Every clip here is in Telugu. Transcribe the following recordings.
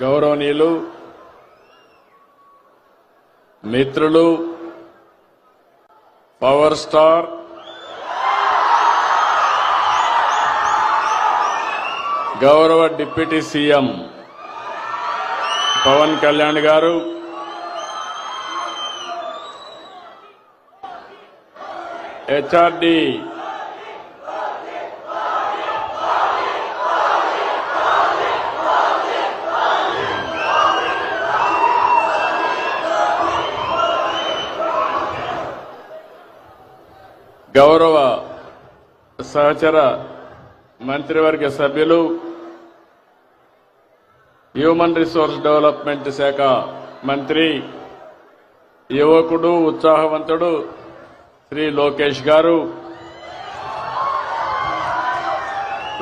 గౌరవనీయులు మిత్రులు పవర్ స్టార్ గౌరవ డిప్యూటీ సీఎం పవన్ కళ్యాణ్ గారు హెచ్ఆర్డి గౌరవ సహచర మంత్రివర్గ సభ్యులు హ్యూమన్ రిసోర్స్ డెవలప్మెంట్ శాఖ మంత్రి యువకుడు ఉత్సాహవంతుడు శ్రీ లోకేష్ గారు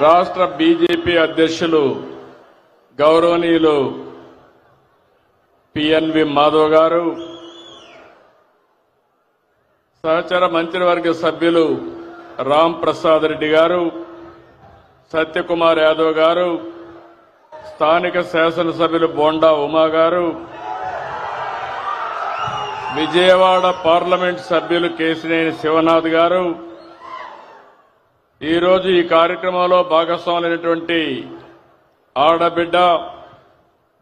రాష్ట్ర బీజేపీ అధ్యక్షులు గౌరవనీయులు పిఎన్వి మాధవ్ గారు సహచర మంత్రివర్గ సభ్యులు రామ్ ప్రసాద్ రెడ్డి గారు సత్యకుమార్ యాదవ్ గారు స్థానిక శాసనసభ్యులు బోండా ఉమా గారు విజయవాడ పార్లమెంట్ సభ్యులు కేసినేని శివనాథ్ గారు. ఈరోజు ఈ కార్యక్రమంలో భాగస్వాములైనటువంటి ఆడబిడ్డ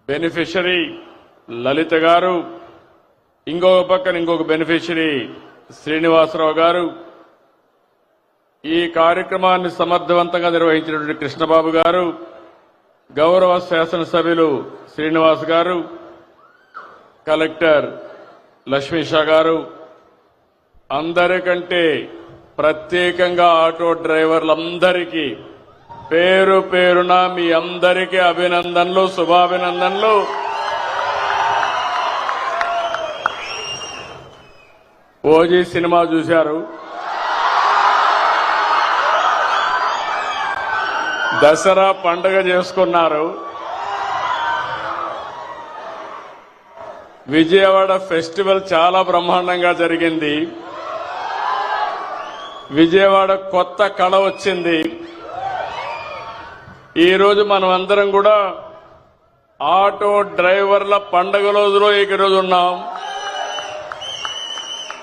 బెనిఫిషరీ లలిత గారు ఇంకొక పక్కన ఇంకొక బెనిఫిషరీ శ్రీనివాసరావు గారు ఈ కార్యక్రమాన్ని సమర్థవంతంగా నిర్వహించినటువంటి కృష్ణబాబు గారు గౌరవ శాసనసభ్యులు శ్రీనివాస్ గారు కలెక్టర్ లక్ష్మీషా గారు అందరికంటే ప్రత్యేకంగా ఆటో డ్రైవర్లందరికీ పేరు పేరున మీ అందరికీ అభినందనలు శుభాభినందనలు. ఓజీ సినిమా చూశారు. దసరా పండుగ చేసుకున్నారు. విజయవాడ ఫెస్టివల్ చాలా బ్రహ్మాండంగా జరిగింది. విజయవాడ కొత్త కళ వచ్చింది. ఈరోజు మనం అందరం కూడా ఆటో డ్రైవర్ల పండగ రోజులో ఈరోజు ఉన్నాం.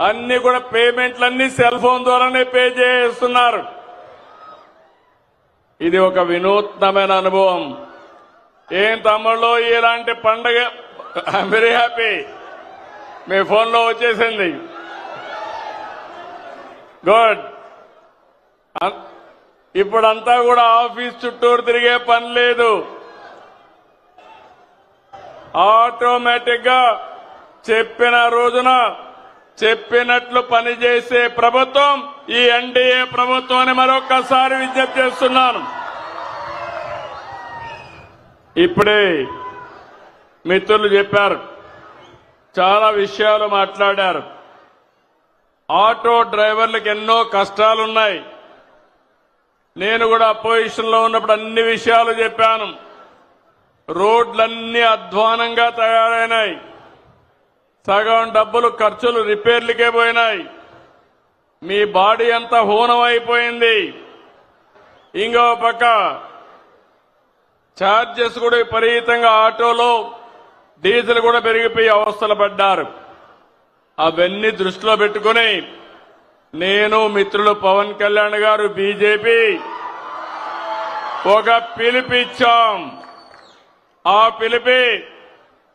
అన్ని కూడా పేమెంట్లన్నీ సెల్ ఫోన్ ద్వారానే పే చేస్తున్నారు. ఇది ఒక వినూత్నమైన అనుభవం. ఏం తమ్ముళ్ళు ఇలాంటి పండగ ఐఎమ్ వెరీ హ్యాపీ మీ ఫోన్లో వచ్చేసింది. గుడ్ ఇప్పుడంతా కూడా ఆఫీస్ చుట్టూరు తిరిగే పని లేదు. ఆటోమేటిక్గా చెప్పిన రోజున చెప్పినట్లు పనిచేసే ప్రభుత్వం ఈ ఎన్డీఏ ప్రభుత్వం అని మరొకసారి విజ్ఞప్తి చేస్తున్నాను. ఇప్పుడే మిత్రులు చెప్పారు. చాలా విషయాలు మాట్లాడారు. ఆటో డ్రైవర్లకు ఎన్నో కష్టాలున్నాయి. నేను కూడా అపోజిషన్లో ఉన్నప్పుడు అన్ని విషయాలు చెప్పాను. రోడ్లన్నీ అధ్వానంగా తయారైనాయి. సగం డబ్బులు ఖర్చులు రిపేర్లకే పోయినాయి. మీ బాడీ అంతా హూనమైపోయింది. అయిపోయింది ఇంకో పక్క ఛార్జెస్ కూడా విపరీతంగా ఆటోలో డీజిల్ కూడా పెరిగిపోయి అవస్థలు పడ్డారు. అవన్నీ దృష్టిలో పెట్టుకుని నేను మిత్రులు పవన్ కళ్యాణ్ గారు బీజేపీ ఒక పిలిపిచ్చాం. ఆ పిలిపి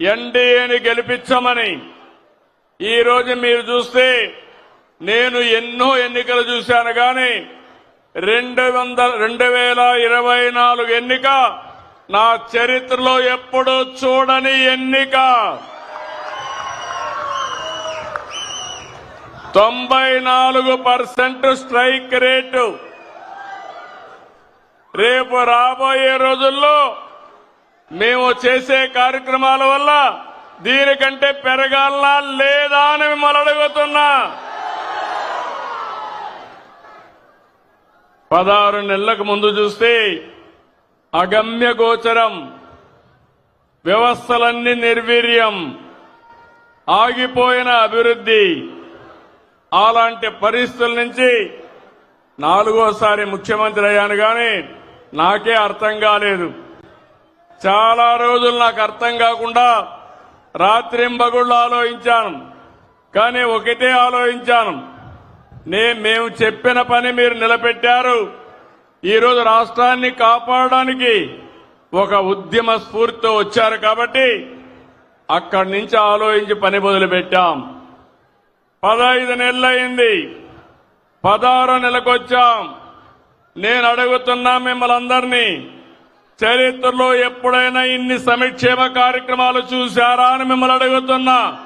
ఎన్డీఏని గెలిపించమని ఈ రోజు మీరు చూస్తే నేను ఎన్నో ఎన్నికలు చూశాను కానీ రెండు వందల రెండు వేల ఇరవై నాలుగు ఎన్నిక నా చరిత్రలో ఎప్పుడూ చూడని ఎన్నిక. తొంభై నాలుగు పర్సెంట్ స్ట్రైక్ రేటు. రేపు రాబోయే రోజుల్లో మేము చేసే కార్యక్రమాల వల్ల దీనికంటే పెరగాలనా లేదా అని మిమ్మల్ని అడుగుతున్నా. పదహారు నెలలకు ముందు చూస్తే అగమ్య గోచరం వ్యవస్థలన్నీ నిర్వీర్యం ఆగిపోయిన అభివృద్ధి. అలాంటి పరిస్థితుల నుంచి నాలుగోసారి ముఖ్యమంత్రి అయ్యాను కానీ నాకే అర్థం కాలేదు. చాలా రోజులు నాకు అర్థం కాకుండా రాత్రింబగుళ్ళు ఆలోచించాను. కానీ ఒకటే ఆలోచించాను. నే మేము చెప్పిన పని మీరు నిలబెట్టారు. ఈరోజు రాష్ట్రాన్ని కాపాడడానికి ఒక ఉద్యమ స్ఫూర్తితో వచ్చారు కాబట్టి అక్కడి నుంచి ఆలోచించి పని మొదలుపెట్టాం. పదహైదు నెలలైంది. పదహారో నెలకొచ్చాం. నేను అడుగుతున్నా మిమ్మల్ని అందరినీ చరిత్రలో ఎప్పుడైనా ఇన్ని సంక్షేమ కార్యక్రమాలు చూశారా అని మిమ్మల్ని అడుగుతున్నా.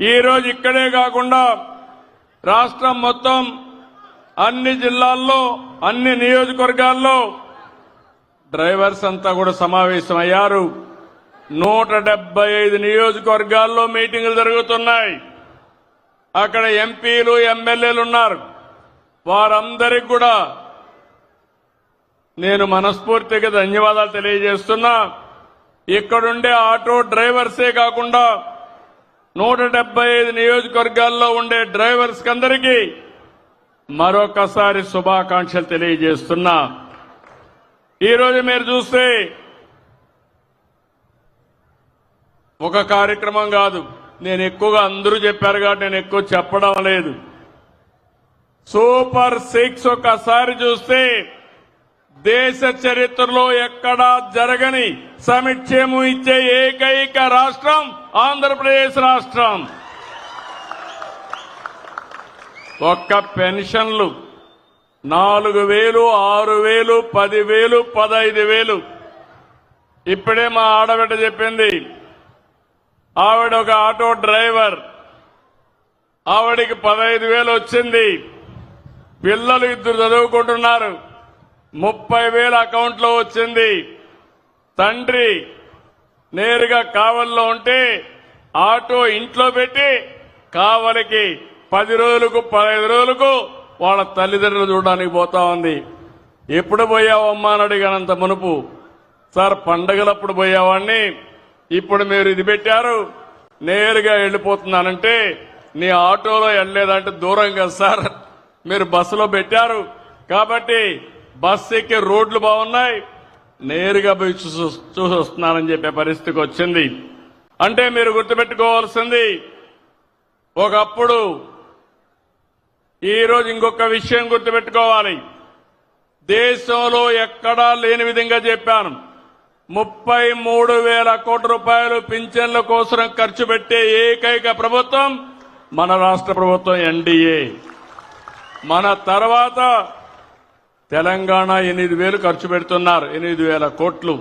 ఈరోజు ఇక్కడే కాకుండా రాష్ట్రం మొత్తం అన్ని జిల్లాల్లో అన్ని నియోజకవర్గాల్లో డ్రైవర్స్ అంతా కూడా సమావేశమయ్యారు. నూట డెబ్బై ఐదు నియోజకవర్గాల్లో మీటింగులు జరుగుతున్నాయి. అక్కడ ఎంపీలు ఎమ్మెల్యేలు ఉన్నారు. వారందరికి కూడా నేను మనస్ఫూర్తిగా ధన్యవాదాలు తెలియజేస్తున్నా. ఇక్కడుండే ఆటో డ్రైవర్సే కాకుండా నూట డెబ్బై ఐదు నియోజకవర్గాల్లో ఉండే డ్రైవర్స్ అందరికీ మరొకసారి శుభాకాంక్షలు తెలియజేస్తున్నా. ఈరోజు మీరు చూస్తే ఒక కార్యక్రమం కాదు. నేను ఎక్కువగా అందరూ చెప్పారు కాబట్టి నేను ఎక్కువ చెప్పడం లేదు. సూపర్ సిక్స్ ఒకసారి చూస్తే దేశ చరిత్రలో ఎక్కడా జరగని సమిక్షేమం ఇచ్చే ఏకైక రాష్ట్రం ఆంధ్రప్రదేశ్ రాష్ట్రం. ఒక్క పెన్షన్లు నాలుగు వేలు ఆరు వేలు పది వేలు పదహైదు వేలు. ఇప్పుడే మా ఆడబిడ్డ చెప్పింది ఆవిడ ఒక ఆటో డ్రైవర్. ఆవిడికి పదహైదు వేలు వచ్చింది. పిల్లలు ఇద్దరు చదువుకుంటున్నారు. ముప్పై వేల అకౌంట్లో వచ్చింది. తండ్రి నేరుగా కావల్లో ఉంటే ఆటో ఇంట్లో పెట్టి కావలికి పది రోజులకు పదహైదు రోజులకు వాళ్ళ తల్లిదండ్రులు చూడడానికి పోతా ఉంది. ఎప్పుడు పోయావమ్మా అని అడిగానంత మునుపు. సార్ పండగలప్పుడు పోయేవాడిని ఇప్పుడు మీరు ఇది పెట్టారు. నేరుగా వెళ్ళిపోతున్నానంటే నీ ఆటోలో వెళ్ళలేదంటే దూరం కదా సార్. మీరు బస్సులో పెట్టారు. కాబట్టి బస్సు ఎక్కే రోడ్లు బాగున్నాయి. నేరుగా పోయి చూసి వస్తున్నానని చెప్పే పరిస్థితికి వచ్చింది. అంటే మీరు గుర్తుపెట్టుకోవాల్సింది ఒకప్పుడు ఈ రోజు ఇంకొక విషయం గుర్తుపెట్టుకోవాలి. దేశంలో ఎక్కడా లేని విధంగా చెప్పాను. ముప్పై మూడు వేల కోట్ల రూపాయలు పింఛన్ల కోసం ఖర్చు పెట్టే ఏకైక ప్రభుత్వం మన రాష్ట్ర ప్రభుత్వం ఎన్డీఏ మన తర్వాత తెలంగాణ ఎనిమిది వేలు ఖర్చు పెడుతున్నారు. ఎనిమిది వేల కోట్లు.